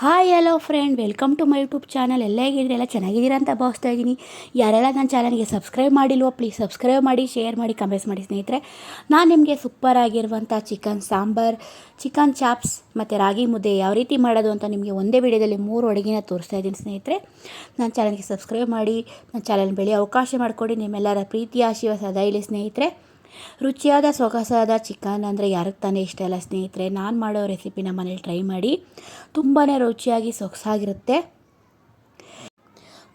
Hi hello friend welcome to my YouTube channel ಎಲ್ಲ ಹೇಗಿದ್ರೆ ಎಲ್ಲ ಚೆನ್ನಾಗಿದ್ದೀರಾ ಅಂತ ಭಾವಿಸ್ತಾ ಇದ್ದೀನಿ. ಯಾರೆಲ್ಲ ನನ್ನ ಚಾನಲ್ಗೆ ಸಬ್ಸ್ಕ್ರೈಬ್ ಮಾಡಿಲ್ವೋ ಪ್ಲೀಸ್ ಸಬ್ಸ್ಕ್ರೈಬ್ ಮಾಡಿ ಶೇರ್ ಮಾಡಿ ಕಮೆಂಟ್ಸ್ ಮಾಡಿ ಸ್ನೇಹಿತರೆ. ನಾನು ನಿಮಗೆ ಸೂಪರ್ ಆಗಿರುವಂಥ ಚಿಕನ್ ಸಾಂಬಾರ್ ಚಿಕನ್ ಚಾಪ್ಸ್ ಮತ್ತು ರಾಗಿ ಮುದ್ದೆ ಯಾವ ರೀತಿ ಮಾಡೋದು ಅಂತ ನಿಮಗೆ ಒಂದೇ ವಿಡಿಯೋದಲ್ಲಿ ಮೂರು ಅಡುಗೆನ ತೋರಿಸ್ತಾ ಇದ್ದೀನಿ ಸ್ನೇಹಿತರೆ. ನನ್ನ ಚಾನಲ್ಗೆ ಸಬ್ಸ್ಕ್ರೈಬ್ ಮಾಡಿ, ನನ್ನ ಚಾನಲ್ ಬೆಳೆಯೋ ಅವಕಾಶ ಮಾಡಿಕೊಡಿ. ನಿಮ್ಮೆಲ್ಲರ ಪ್ರೀತಿ ಆಶೀರ್ವಾದ ಸದಾ ಇಲ್ಲಿ ಸ್ನೇಹಿತರೆ. ರುಚಿಯಾದ ಸೊಗಸಾದ ಚಿಕನ್ ಅಂದರೆ ಯಾರಿಗೆ ತಾನೇ ಇಷ್ಟ ಇಲ್ಲ ಸ್ನೇಹಿತರೆ, ನಾನು ಮಾಡೋ ರೆಸಿಪಿನ ಮನೇಲಿ ಟ್ರೈ ಮಾಡಿ ತುಂಬಾ ರುಚಿಯಾಗಿ ಸೊಗಸಾಗಿರುತ್ತೆ.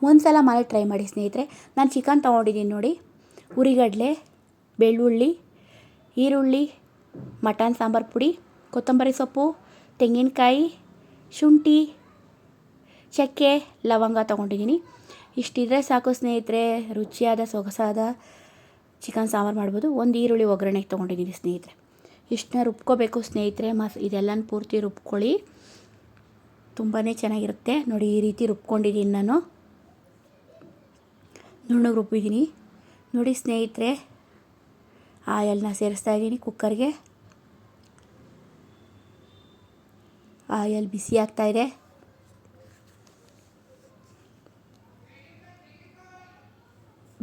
ಒಂದು ಸಲ ಮನೇಲಿ ಟ್ರೈ ಮಾಡಿ ಸ್ನೇಹಿತರೆ, ನಾನು ಚಿಕನ್ ತೊಗೊಂಡಿದ್ದೀನಿ ನೋಡಿ. ಉರಿಗಡಲೆ, ಬೆಳ್ಳುಳ್ಳಿ, ಈರುಳ್ಳಿ, ಮಟನ್ ಸಾಂಬಾರು ಪುಡಿ, ಕೊತ್ತಂಬರಿ ಸೊಪ್ಪು, ತೆಂಗಿನಕಾಯಿ, ಶುಂಠಿ, ಚಕ್ಕೆ, ಲವಂಗ ತೊಗೊಂಡಿದ್ದೀನಿ ಇಷ್ಟಿದ್ರೆ ಸಾಕು ಸ್ನೇಹಿತರೆ, ರುಚಿಯಾದ ಸೊಗಸಾದ ಚಿಕನ್ ಸಾಂಬಾರು ಮಾಡ್ಬೋದು. ಒಂದು ಈರುಳ್ಳಿ ಒಗ್ಗರಣೆಗೆ ತೊಗೊಂಡಿದ್ದೀನಿ ಸ್ನೇಹಿತರೆ. ಇಷ್ಟನ್ನ ರುಬ್ಕೋಬೇಕು ಸ್ನೇಹಿತರೆ. ಮಸ್ ಇದೆಲ್ಲನೂ ಪೂರ್ತಿ ರುಬ್ಕೊಳ್ಳಿ. ತುಂಬಾ ಚೆನ್ನಾಗಿರುತ್ತೆ. ನೋಡಿ, ಈ ರೀತಿ ರುಬ್ಕೊಂಡಿದ್ದೀನಿ ನಾನು. ನುಣ್ಣಗೆ ರುಬ್ಬಿದ್ದೀನಿ ನೋಡಿ ಸ್ನೇಹಿತರೆ, ಆಯಲ್ನ ಸೇರಿಸ್ತಾ ಇದ್ದೀನಿ ಕುಕ್ಕರ್ಗೆ. ಆಯಲ್ ಬಿಸಿ ಆಗ್ತಾಯಿದೆ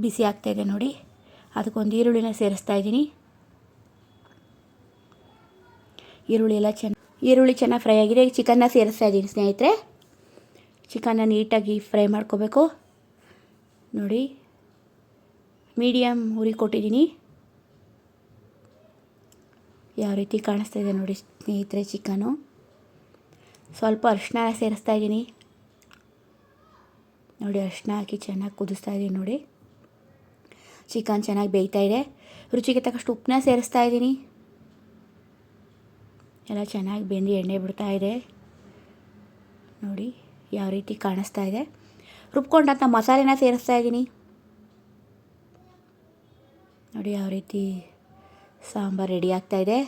ಬಿಸಿ ಆಗ್ತಾಯಿದೆ ನೋಡಿ. ಅದಕ್ಕೊಂದು ಈರುಳ್ಳಿನ ಸೇರಿಸ್ತಾ ಇದ್ದೀನಿ. ಈರುಳ್ಳಿ ಎಲ್ಲ ಚೆನ್ನ, ಈರುಳ್ಳಿ ಚೆನ್ನಾಗಿ ಫ್ರೈ ಆಗಿದೆ. ಈಗ ಚಿಕನ್ನ ಸೇರಿಸ್ತಾ ಇದ್ದೀನಿ ಸ್ನೇಹಿತರೆ. ಚಿಕನ್ನ ನೀಟಾಗಿ ಫ್ರೈ ಮಾಡ್ಕೋಬೇಕು. ನೋಡಿ ಮೀಡಿಯಮ್ ಉರಿ ಕೊಟ್ಟಿದ್ದೀನಿ. ಯಾವ ರೀತಿ ಕಾಣಿಸ್ತಾ ಇದೆ ನೋಡಿ ಸ್ನೇಹಿತರೆ ಚಿಕನು ಸ್ವಲ್ಪ ಅರಿಶಿನ ಸೇರಿಸ್ತಾ ಇದ್ದೀನಿ. ನೋಡಿ ಅರಿಶಿನ ಹಾಕಿ ಚೆನ್ನಾಗಿ ಕುದಿಸ್ತಾ ಇದ್ದೀನಿ ನೋಡಿ. ಚಿಕನ್ ಚೆನ್ನಾಗಿ ಬೇಯ್ತಾ ಇದೆ. ರುಚಿಗೆ ತಕ್ಕಷ್ಟು ಉಪ್ಪನ್ನ ಸೇರಿಸ್ತಾ ಇದ್ದೀನಿ. ಎಲ್ಲ ಚೆನ್ನಾಗಿ ಬೆಂದು ಎಣ್ಣೆ ಬಿಡ್ತಾ ಇದೆ. ನೋಡಿ, ಯಾವ ರೀತಿ ಕಾಣಿಸ್ತಾ ಇದೆ. ರುಬ್ಕೊಂಡಂಥ ಮಸಾಲೆನ ಸೇರಿಸ್ತಾ ಇದ್ದೀನಿ. ನೋಡಿ, ಯಾವ ರೀತಿ ಸಾಂಬಾರು ರೆಡಿ ಆಗ್ತಾ ಇದೆ.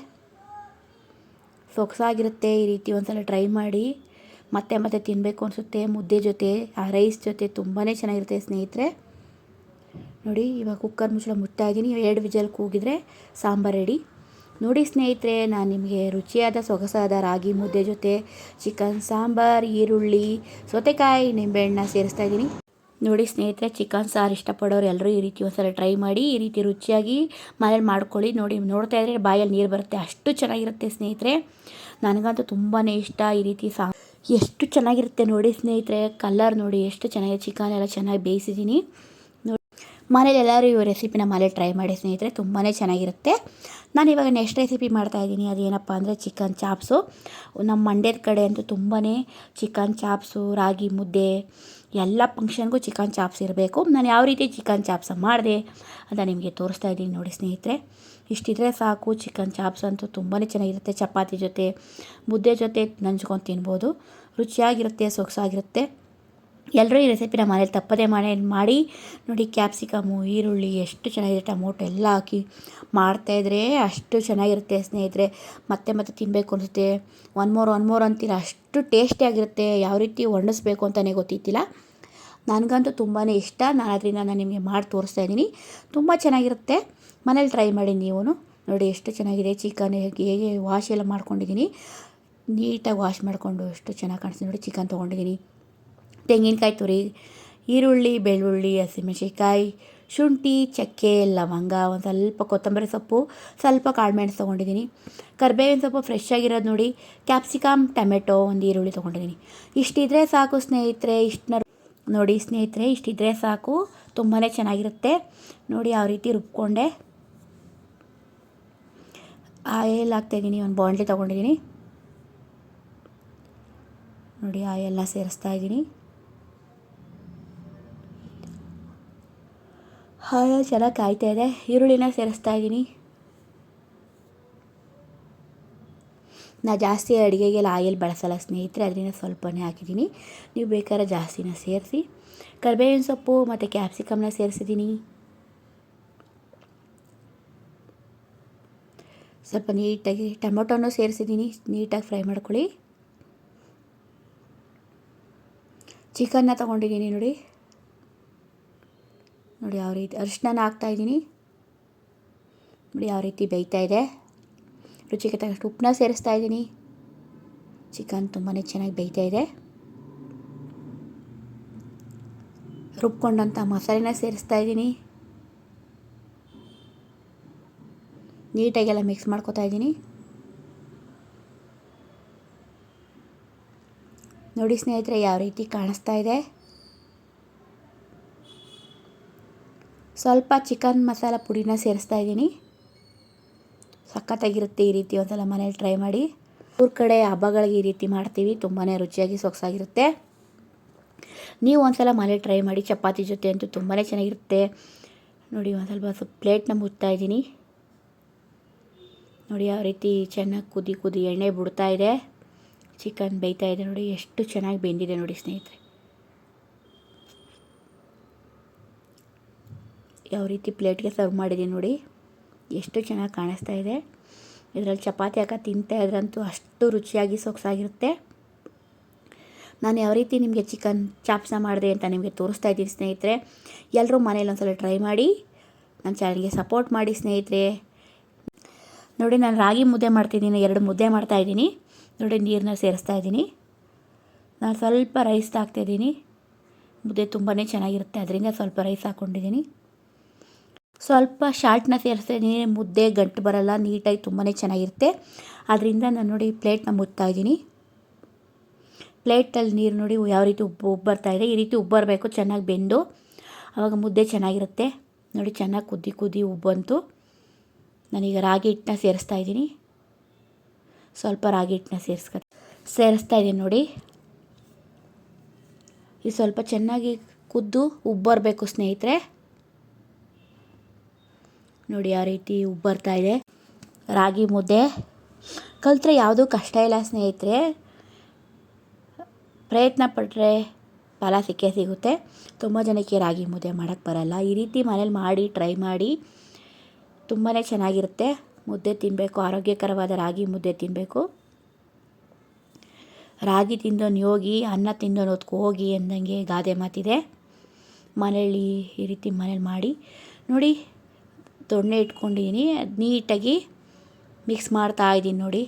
ಸೊಗಸಾಗಿರುತ್ತೆ ಈ ರೀತಿ ಒಂದ್ಸಲ ಟ್ರೈ ಮಾಡಿ. ಮತ್ತೆ ಮತ್ತೆ ತಿನ್ನಬೇಕು ಅನಿಸುತ್ತೆ. ಮುದ್ದೆ ಜೊತೆ, ಆ ರೈಸ್ ಜೊತೆ ತುಂಬಾ ಚೆನ್ನಾಗಿರುತ್ತೆ ಸ್ನೇಹಿತರೆ. ನೋಡಿ, ಇವಾಗ ಕುಕ್ಕರ್ ಮುಚ್ಚಳ ಇದ್ದೀನಿ. ಎರಡು ವಿಜಲ್ ಕೂಗಿದ್ರೆ ಸಾಂಬಾರು ರೆಡಿ ನೋಡಿ ಸ್ನೇಹಿತರೆ, ನಾನು ನಿಮಗೆ ರುಚಿಯಾದ, ಸೊಗಸಾದ ರಾಗಿ ಮುದ್ದೆ ಜೊತೆ ಚಿಕನ್ ಸಾಂಬಾರು, ಈರುಳ್ಳಿ, ಸೌತೆಕಾಯಿ ನಿಂಬೆಹಣ್ಣ ಸೇರಿಸ್ತಾ ಇದ್ದೀನಿ. ನೋಡಿ ಸ್ನೇಹಿತರೆ ಚಿಕನ್ ಸಾರು ಇಷ್ಟಪಡೋರು ಎಲ್ಲರೂ ಈ ರೀತಿ ಒಂದ್ಸಲ ಟ್ರೈ ಮಾಡಿ, ಈ ರೀತಿ ರುಚಿಯಾಗಿ ಮನೇಲಿ ಮಾಡ್ಕೊಳ್ಳಿ. ನೋಡಿ, ನೋಡ್ತಾ ಇದ್ದರೆ ಬಾಯಲ್ಲಿ ನೀರು ಬರುತ್ತೆ. ಅಷ್ಟು ಚೆನ್ನಾಗಿರುತ್ತೆ ಸ್ನೇಹಿತರೆ. ನನಗಂತೂ ತುಂಬಾ ಇಷ್ಟ ಈ ರೀತಿ ಸಾ ಎಷ್ಟು ಚೆನ್ನಾಗಿರುತ್ತೆ ನೋಡಿ ಸ್ನೇಹಿತರೆ ಕಲರ್ ನೋಡಿ, ಎಷ್ಟು ಚೆನ್ನಾಗಿದೆ. ಚಿಕನ್ ಎಲ್ಲ ಚೆನ್ನಾಗಿ ಬೇಯಿಸಿದ್ದೀನಿ. ಮನೇಲಿ ಎಲ್ಲರೂ ಈ ರೆಸಿಪಿನ ಮನೇಲಿ ಟ್ರೈ ಮಾಡಿ ಸ್ನೇಹಿತರೆ ತುಂಬಾ ಚೆನ್ನಾಗಿರುತ್ತೆ. ನಾನು ಇವಾಗ ನೆಕ್ಸ್ಟ್ ರೆಸಿಪಿ ಮಾಡ್ತಾಯಿದ್ದೀನಿ ಅದೇನಪ್ಪ ಅಂದರೆ ಚಿಕನ್ ಚಾಪ್ಸು ನಮ್ಮ ಮಂಡ್ಯದ ಕಡೆ ಅಂತೂ ತುಂಬಾ ಚಿಕನ್ ಚಾಪ್ಸು ರಾಗಿ ಮುದ್ದೆ, ಎಲ್ಲ ಫಂಕ್ಷನ್ಗೂ ಚಿಕನ್ ಚಾಪ್ಸ್ ಇರಬೇಕು. ನಾನು ಯಾವ ರೀತಿ ಚಿಕನ್ ಚಾಪ್ಸ ಮಾಡಿದೆ ಅಂತ ನಿಮಗೆ ತೋರಿಸ್ತಾ ಇದ್ದೀನಿ ನೋಡಿ ಸ್ನೇಹಿತರೆ. ಇಷ್ಟಿದ್ರೆ ಸಾಕು ಚಿಕನ್ ಚಾಪ್ಸ್ ಅಂತೂ ತುಂಬಾ ಚೆನ್ನಾಗಿರುತ್ತೆ. ಚಪಾತಿ ಜೊತೆ, ಮುದ್ದೆ ಜೊತೆ ನಂಚ್ಕೊಂಡು ತಿನ್ಬೋದು. ರುಚಿಯಾಗಿರುತ್ತೆ, ಸೊಗಸಾಗಿರುತ್ತೆ. ಎಲ್ಲರೂ ಈ ರೆಸಿಪಿನ ಮನೇಲಿ ತಪ್ಪದೇ ಮನೇಲಿ ಮಾಡಿ ನೋಡಿ ಕ್ಯಾಪ್ಸಿಕಮು, ಈರುಳ್ಳಿ ಎಷ್ಟು ಚೆನ್ನಾಗಿದೆ, ಟೊಮೊಟೊ ಎಲ್ಲ ಹಾಕಿ ಮಾಡ್ತಾಯಿದ್ರೆ ಅಷ್ಟು ಚೆನ್ನಾಗಿರುತ್ತೆ ಸ್ನೇಹಿತರೆ. ಮತ್ತೆ ಮತ್ತೆ ತಿನ್ನಬೇಕು ಅನಿಸುತ್ತೆ. ಒನ್ ಮೋರ್ ಒನ್ ಮೋರ್ ಅಂತೀರ, ಅಷ್ಟು ಟೇಸ್ಟಿಯಾಗಿರುತ್ತೆ ಯಾವ ರೀತಿ ಒಣಗಿಸ್ಬೇಕು ಅಂತಲೇ ಗೊತ್ತಿತ್ತಿಲ್ಲ. ನನಗಂತೂ ತುಂಬಾ ಇಷ್ಟ. ನಾನು ಅದರಿಂದ ನಾನು ನಿಮಗೆ ಮಾಡಿ ತೋರಿಸ್ತಾ ಇದ್ದೀನಿ. ತುಂಬ ಚೆನ್ನಾಗಿರುತ್ತೆ. ಮನೇಲಿ ಟ್ರೈ ಮಾಡಿ ನೀವು ನೋಡಿ ಎಷ್ಟು ಚೆನ್ನಾಗಿದೆ. ಚಿಕನ್ ಹೇಗೆ ಹೇಗೆ ವಾಶ್ ಎಲ್ಲ ಮಾಡ್ಕೊಂಡಿದ್ದೀನಿ. ನೀಟಾಗಿ ವಾಶ್ ಮಾಡಿಕೊಂಡು ಎಷ್ಟು ಚೆನ್ನಾಗಿ ಕಾಣಿಸ್ತೀನಿ ನೋಡಿ ಚಿಕನ್ ತೊಗೊಂಡಿದ್ದೀನಿ. ತೆಂಗಿನಕಾಯಿ ತುರಿ, ಈರುಳ್ಳಿ, ಬೆಳ್ಳುಳ್ಳಿ, ಹಸಿಮೆಣಸಿನ್ಕಾಯಿ, ಶುಂಠಿ, ಚಕ್ಕೆ, ಲವಂಗ, ಒಂದು ಸ್ವಲ್ಪ ಕೊತ್ತಂಬರಿ ಸೊಪ್ಪು, ಸ್ವಲ್ಪ ಕಾಳುಮೆಣಸು ತೊಗೊಂಡಿದ್ದೀನಿ. ಕರ್ಬೇವಿನ ಸೊಪ್ಪು ಫ್ರೆಶ್ ಆಗಿರೋದು ನೋಡಿ ಕ್ಯಾಪ್ಸಿಕಮ್ ಟೊಮೆಟೊ ಒಂದು ಈರುಳ್ಳಿ ತೊಗೊಂಡಿದ್ದೀನಿ. ಇಷ್ಟಿದ್ರೆ ಸಾಕು ಸ್ನೇಹಿತರೆ ಇಷ್ಟನ್ನ ನೋಡಿ ಸ್ನೇಹಿತರೆ, ಇಷ್ಟಿದ್ರೆ ಸಾಕು ತುಂಬಾ ಚೆನ್ನಾಗಿರುತ್ತೆ. ನೋಡಿ ಯಾವ ರೀತಿ ರುಬ್ಕೊಂಡೆ. ಆಯಲ್ ಹಾಕ್ತಾಯಿದ್ದೀನಿ ಒಂದು ಬಾಂಡ್ಲಿ ತೊಗೊಂಡಿದ್ದೀನಿ. ನೋಡಿ ಆಯಲ್ನ ಸೇರಿಸ್ತಾ ಇದ್ದೀನಿ. ಹಾಲು ಚೆನ್ನಾಗಿ ಕಾಯ್ತಾ ಇದೆ ಈರುಳ್ಳಿನ ಸೇರಿಸ್ತಾ ಇದ್ದೀನಿ. ನಾ ಜಾಸ್ತಿ ಅಡುಗೆಗೆಲ್ಲ ಆಯಿಲ್ ಬಳಸಲ್ಲ ಸ್ನೇಹಿತರೆ, ಅದರಿಂದ ಸ್ವಲ್ಪನೇ ಹಾಕಿದ್ದೀನಿ. ನೀವು ಬೇಕಾದ್ರೆ ಜಾಸ್ತಿನ ಸೇರಿಸಿ. ಕರಿಬೇವಿನ ಸೊಪ್ಪು ಮತ್ತು ಕ್ಯಾಪ್ಸಿಕಮ್ನ ಸೇರಿಸಿದ್ದೀನಿ. ಸ್ವಲ್ಪ ನೀಟಾಗಿ ಟೊಮೊಟೊನೂ ಸೇರಿಸಿದ್ದೀನಿ. ನೀಟಾಗಿ ಫ್ರೈ ಮಾಡ್ಕೊಳ್ಳಿ. ಚಿಕನ್ನ ತೊಗೊಂಡಿದ್ದೀನಿ ನೋಡಿ. ನೋಡಿ ಯಾವ ರೀತಿ ಅರಿಶಿನ ಹಾಕ್ತಾಯಿದ್ದೀನಿ ನೋಡಿ ಯಾವ ರೀತಿ ಬೇಯ್ತಾ ಇದೆ. ರುಚಿಗೆ ತಕ್ಕಷ್ಟು ಉಪ್ಪನ್ನ ಸೇರಿಸ್ತಾ ಇದ್ದೀನಿ. ಚಿಕನ್ ತುಂಬಾ ಚೆನ್ನಾಗಿ ಬೇಯ್ತಾ ಇದೆ. ರುಬ್ಕೊಂಡಂಥ ಮಸಾಲೆನ ಸೇರಿಸ್ತಾ ಇದ್ದೀನಿ. ನೀಟಾಗೆಲ್ಲ ಮಿಕ್ಸ್ ಮಾಡ್ಕೊತಾ ಇದ್ದೀನಿ. ನೋಡಿ ಸ್ನೇಹಿತರೆ ಯಾವ ರೀತಿ ಕಾಣಿಸ್ತಾ ಇದೆ. ಸ್ವಲ್ಪ ಚಿಕನ್ ಮಸಾಲ ಪುಡಿನ ಸೇರಿಸ್ತಾ ಇದ್ದೀನಿ. ಸಖತ್ತಾಗಿರುತ್ತೆ ಈ ರೀತಿ ಒಂದ್ಸಲ ಮನೇಲಿ ಟ್ರೈ ಮಾಡಿ. ಊರ ಕಡೆ ಹಬ್ಬಗಳಿಗೆ ಈ ರೀತಿ ಮಾಡ್ತೀವಿ ತುಂಬಾ ರುಚಿಯಾಗಿ ಸೊಗಸಾಗಿರುತ್ತೆ. ನೀವು ಒಂದ್ಸಲ ಮನೇಲಿ ಟ್ರೈ ಮಾಡಿ, ಚಪಾತಿ ಜೊತೆ ಅಂತೂ ತುಂಬಾ ಚೆನ್ನಾಗಿರುತ್ತೆ. ನೋಡಿ ಒಂದು ಸ್ವಲ್ಪ ಸ್ವಲ್ಪ ಪ್ಲೇಟ್ನ ಮುಚ್ತಾ ಇದ್ದೀನಿ. ನೋಡಿ ಯಾವ ರೀತಿ ಚೆನ್ನಾಗಿ ಕುದಿ ಕುದಿ ಎಣ್ಣೆ ಬಿಡ್ತಾ ಇದೆ. ಚಿಕನ್ ಬೇಯ್ತಾ ಇದೆ ನೋಡಿ, ಎಷ್ಟು ಚೆನ್ನಾಗಿ ಬೆಂದಿದೆ ನೋಡಿ ಸ್ನೇಹಿತರೆ. ಯಾವ ರೀತಿ ಪ್ಲೇಟ್ಗೆ ಸರ್ವ್ ಮಾಡಿದ್ದೀನಿ ನೋಡಿ. ಎಷ್ಟು ಚೆನ್ನಾಗಿ ಕಾಣಿಸ್ತಾ ಇದೆ. ಇದರಲ್ಲಿ ಚಪಾತಿ ಹಾಕ ತಿಂತಾ ಇದ್ರಂತೂ ಅಷ್ಟು ರುಚಿಯಾಗಿ ಸೊಗಸಾಗಿರುತ್ತೆ ನಾನು ಯಾವ ರೀತಿ ನಿಮಗೆ ಚಿಕನ್ ಚಾಪ್ಸ ಮಾಡಿದೆ ಅಂತ ನಿಮಗೆ ತೋರಿಸ್ತಾ ಇದ್ದೀನಿ ಸ್ನೇಹಿತರೆ, ಎಲ್ಲರೂ ಮನೇಲಿ ಒಂದ್ಸಲ ಟ್ರೈ ಮಾಡಿ, ನನ್ನ ಚಾನಲ್ಗೆ ಸಪೋರ್ಟ್ ಮಾಡಿ ಸ್ನೇಹಿತರೆ. ನೋಡಿ, ನಾನು ರಾಗಿ ಮುದ್ದೆ ಮಾಡ್ತಿದ್ದೀನಿ ಎರಡು ಮುದ್ದೆ ಮಾಡ್ತಾ ಇದ್ದೀನಿ. ನೋಡಿ, ನೀರನ್ನ ಸೇರಿಸ್ತಾ ಇದ್ದೀನಿ. ನಾನು ಸ್ವಲ್ಪ ರೈಸ್ ಹಾಕ್ತಾಯಿದ್ದೀನಿ ಮುದ್ದೆ ತುಂಬಾ ಚೆನ್ನಾಗಿರುತ್ತೆ, ಅದರಿಂದ ಸ್ವಲ್ಪ ರೈಸ್ ಹಾಕ್ಕೊಂಡಿದ್ದೀನಿ ಸ್ವಲ್ಪ ಶಾಲ್ಟ್ನ ಸೇರಿಸ್ತಾ ಇದ್ದೀನಿ ಮುದ್ದೆ, ಗಂಟು ಬರಲ್ಲ, ನೀಟಾಗಿ ತುಂಬಾ ಚೆನ್ನಾಗಿರುತ್ತೆ. ಅದರಿಂದ ನಾನು ನೋಡಿ ಪ್ಲೇಟ್ನ ಮುತ್ತಾ ಇದ್ದೀನಿ. ಪ್ಲೇಟಲ್ಲಿ ನೀರು ನೋಡಿ ಯಾವ ರೀತಿ ಉಬ್ಬು ಉಬ್ಬು ಬರ್ತಾ ಇದೆ. ಈ ರೀತಿ ಉಬ್ಬು ಬರಬೇಕು, ಚೆನ್ನಾಗಿ ಬೆಂದು. ಆವಾಗ ಮುದ್ದೆ ಚೆನ್ನಾಗಿರುತ್ತೆ. ನೋಡಿ ಚೆನ್ನಾಗಿ ಕುದ್ದಿ ಕುದಿ ಉಬ್ಬಂತು ನಾನೀಗ ರಾಗಿ ಹಿಟ್ಟನ್ನ ಸೇರಿಸ್ತಾ ಇದ್ದೀನಿ. ಸ್ವಲ್ಪ ರಾಗಿ ಹಿಟ್ಟನ್ನ ಸೇರಿಸ್ಕ, ಸೇರಿಸ್ತಾ ಇದ್ದೀನಿ ನೋಡಿ. ಇದು ಸ್ವಲ್ಪ ಚೆನ್ನಾಗಿ ಕುದ್ದು ಉಬ್ಬರಬೇಕು ಸ್ನೇಹಿತರೆ. ನೋಡಿ ಆ ರೀತಿ ಉಬ್ಬರ್ತಾ ಇದೆ. ರಾಗಿ ಮುದ್ದೆ. ಕಲಿತ್ರೆ ಯಾವುದೂ ಕಷ್ಟ ಇಲ್ಲ ಸ್ನೇಹಿತರೆ. ಪ್ರಯತ್ನ ಪಟ್ಟರೆ ಫಲ ಸಿಕ್ಕೇ ಸಿಗುತ್ತೆ. ತುಂಬ ಜನಕ್ಕೆ ರಾಗಿ ಮುದ್ದೆ ಮಾಡೋಕ್ಕೆ ಬರಲ್ಲ. ಈ ರೀತಿ ಮನೇಲಿ ಮಾಡಿ ಟ್ರೈ ಮಾಡಿ. ತುಂಬಾ ಚೆನ್ನಾಗಿರುತ್ತೆ. ಮುದ್ದೆ ತಿನ್ನಬೇಕು ಆರೋಗ್ಯಕರವಾದ ರಾಗಿ ಮುದ್ದೆ ತಿನ್ನಬೇಕು ರಾಗಿ ತಿಂದೋನು ಯೋಗಿ ಅನ್ನ ತಿಂದೋನು ಹೊತ್ಕೊ ಹೋಗಿ ಎಂದಂಗೆ ಗಾದೆ ಮಾತಿದೆ. ಮನೇಲಿ ಈ ರೀತಿ ಮನೇಲಿ ಮಾಡಿ ನೋಡಿ ದೊಣ್ಣೆ ಇಟ್ಕೊಂಡಿದ್ದೀನಿ ಅದು ನೀಟಾಗಿ ಮಿಕ್ಸ್ ಮಾಡ್ತಾ ಇದ್ದೀನಿ ನೋಡಿ.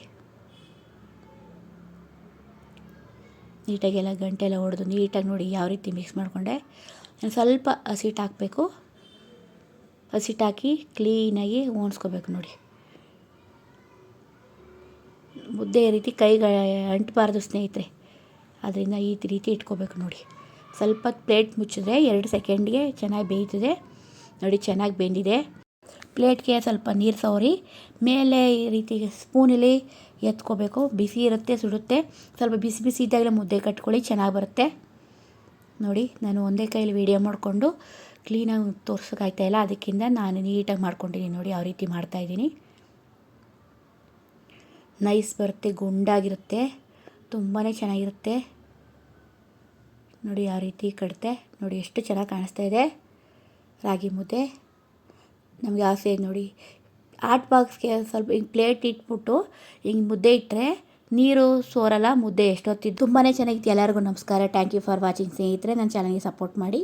ನೀಟಾಗೆಲ್ಲ ಗಂಟೆಲ್ಲ ಹೊಡೆದು ನೀಟಾಗಿ ನೋಡಿ ಯಾವ ರೀತಿ ಮಿಕ್ಸ್ ಮಾಡಿಕೊಂಡೆ. ನಾನು ಸ್ವಲ್ಪ ಹಸಿಟ್ಟು ಹಾಕಬೇಕು. ಹಸಿಟ್ಟು ಹಾಕಿ ಕ್ಲೀನಾಗಿ ಓಣಿಸ್ಕೋಬೇಕು ನೋಡಿ. ಮುದ್ದೆ ರೀತಿ ಕೈಗೆ ಅಂಟಬಾರ್ದು ಸ್ನೇಹಿತರೆ. ಅದರಿಂದ ಈ ರೀತಿ ಇಟ್ಕೋಬೇಕು ನೋಡಿ. ಸ್ವಲ್ಪ ಪ್ಲೇಟ್ ಮುಚ್ಚಿದ್ರೆ ಎರಡು ಸೆಕೆಂಡ್ಗೆ ಚೆನ್ನಾಗಿ ಬೇಯ್ತದೆ. ನೋಡಿ ಚೆನ್ನಾಗಿ ಬೆಂದಿದೆ. ಪ್ಲೇಟ್ಗೆ ಸ್ವಲ್ಪ ನೀರು ಸವರಿ, ಮೇಲೆ ಈ ರೀತಿ ಸ್ಪೂನಲ್ಲಿ ಎತ್ಕೋಬೇಕು. ಬಿಸಿ ಇರುತ್ತೆ, ಸುಡುತ್ತೆ. ಸ್ವಲ್ಪ ಬಿಸಿ ಬಿಸಿ ಇದ್ದಾಗಲೇ ಮುದ್ದೆ ಕಟ್ಕೊಳ್ಳಿ, ಚೆನ್ನಾಗಿ ಬರುತ್ತೆ. ನೋಡಿ, ನಾನು ಒಂದೇ ಕೈಯಲ್ಲಿ ವೀಡಿಯೋ ಮಾಡಿಕೊಂಡು ಕ್ಲೀನಾಗಿ ತೋರ್ಸೋಕ್ಕಾಗ್ತಾಯಿಲ್ಲ ಅದಕ್ಕಿಂತ ನಾನು ನೀಟಾಗಿ ಮಾಡ್ಕೊಂಡಿದ್ದೀನಿ. ನೋಡಿ, ಯಾವ ರೀತಿ ಮಾಡ್ತಾಯಿದ್ದೀನಿ ನೈಸ್ ಬರುತ್ತೆ, ಗುಂಡಾಗಿರುತ್ತೆ. ತುಂಬಾ ಚೆನ್ನಾಗಿರುತ್ತೆ. ನೋಡಿ, ಯಾವ ರೀತಿ ಕಡಿತೆ ನೋಡಿ, ಎಷ್ಟು ಚೆನ್ನಾಗಿ ಕಾಣಿಸ್ತಾ ಇದೆ. ರಾಗಿ ಮುದ್ದೆ. ನಮಗೆ ಆಸೆ ನೋಡಿ. ಆಟ್ ಬಾಕ್ಸ್ಗೆ ಸ್ವಲ್ಪ ಹಿಂಗೆ ಪ್ಲೇಟ್ ಇಟ್ಬಿಟ್ಟು ಹಿಂಗೆ ಮುದ್ದೆ ಇಟ್ಟರೆ ನೀರು ಸೋರಲ್ಲ ಮುದ್ದೆ ಎಷ್ಟೊತ್ತಿದ್ದು. ತುಂಬಾ ಚೆನ್ನಾಗಿತ್ತು. ಎಲ್ಲರಿಗೂ ನಮಸ್ಕಾರ. ಥ್ಯಾಂಕ್ ಯು ಫಾರ್ ವಾಚಿಂಗ್ ಸ್ನೇಹಿತರೆ. ನನ್ನ ಚಾನಲ್ಗೆ ಸಪೋರ್ಟ್ ಮಾಡಿ.